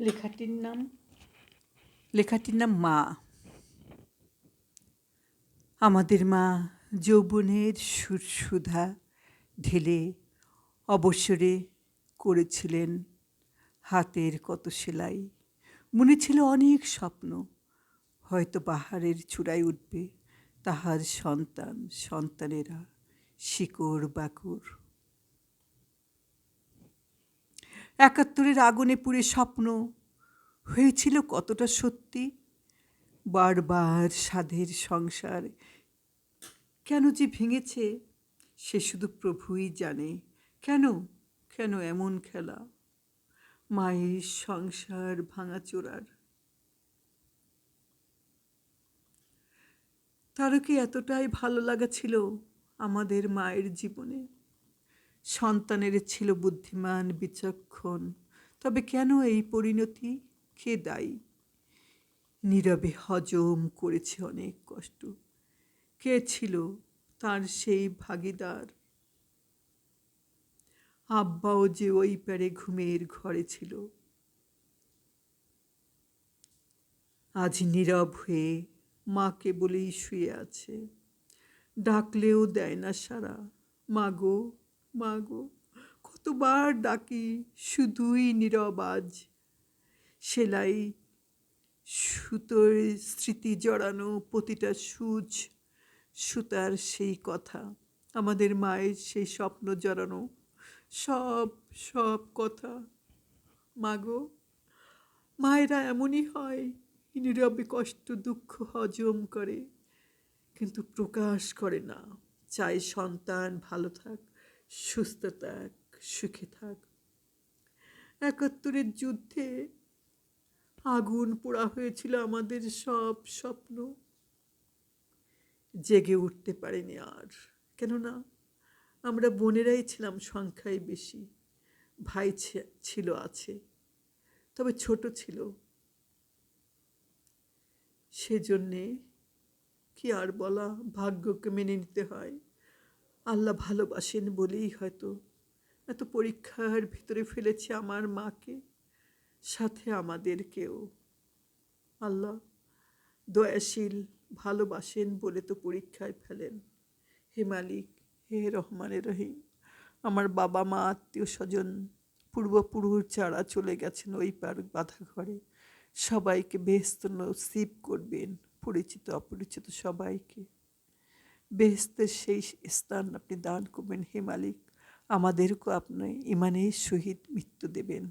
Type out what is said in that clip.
লেখাটির নাম? লেখাটির নাম মা। আমাদের মা যৌবনের সুর সুধা ঢেলে অবসরে করেছিলেন হাতের কত সেলাই। মনে ছিল অনেক স্বপ্ন, হয়তো পাহাড়ের চূড়ায় উঠবে তাহার সন্তান, সন্তানেরা শিকড় বাকুর একাত্তরের আগুনে পুড়ে স্বপ্ন হয়েছিল কতটা সত্যি? বারবার সাধের সংসার কেন যে ভেঙেছে, সে শুধু প্রভুই জানে। কেন? কেন এমন খেলা? মায়ের সংসার ভাঙাচোরার তারও কি এতটাই ভালো লাগা ছিল আমাদের মায়ের জীবনে? সন্তানের ছিল বুদ্ধিমান, বিচক্ষণ। তবে কেন এই পরিণতি? কে দায়ী? নীরবে হজম করেছে অনেক কষ্ট। কে ছিল তার সেই ভাগিদার? আব্বাও যে ওই প্যারে ঘুমের ঘরে ছিল। আজ নীরব হয়ে মাকে বলেই শুয়ে আছে। ডাকলেও দেয় না সারা মাগো মাগো, কতবার ডাকি শুধুই নীরব আজ। সেলাই সুতোর স্মৃতি জড়ানো প্রতিটা সুচ, সুতার সেই কথা, আমাদের মায়ের সেই স্বপ্ন জড়ানো সব সব কথা। মাগো, মায়েরা এমনই হয়, নীরবে কষ্ট, দুঃখ হজম করে, কিন্তু প্রকাশ করে না। চাই সন্তান ভালো থাক সুস্থ থাক, সুখে থাক। একাত্তরের যুদ্ধে আগুন পোড়া হয়েছিল আমাদের সব স্বপ্ন। জেগে উঠতে পারিনি আর। কেননা আমরা বোনেরাই ছিলাম সংখ্যায় বেশি। ভাই ছিল আছে, তবে ছোট ছিল। সেজন্যে কি আর বলা, ভাগ্যকে মেনে নিতে হয়। আল্লাহ ভালোবাসেন বলেই হয়তো। এত পরীক্ষার ভিতরে ফেলেছে আমার মাকে, সাথে আমাদেরকেও। আল্লাহ দয়াশীল ভালোবাসেন বলে তো পরীক্ষায় ফেলেন। হে মালিক, হে রহমানের রহিম, আমার বাবা মা, আত্মীয় স্বজন, পূর্বপুরুষ যারা চলে গেছেন ওই পার বাধা ঘরে সবাইকে বেহস্ত নসিব করবেন পরিচিত অপরিচিত সবাইকে। বেহস্তের সেই স্থান আপনি দান করবেন। হে মালিক আমাদেরকেও আপনি ইমানের সহিত মৃত্যু দেবেন।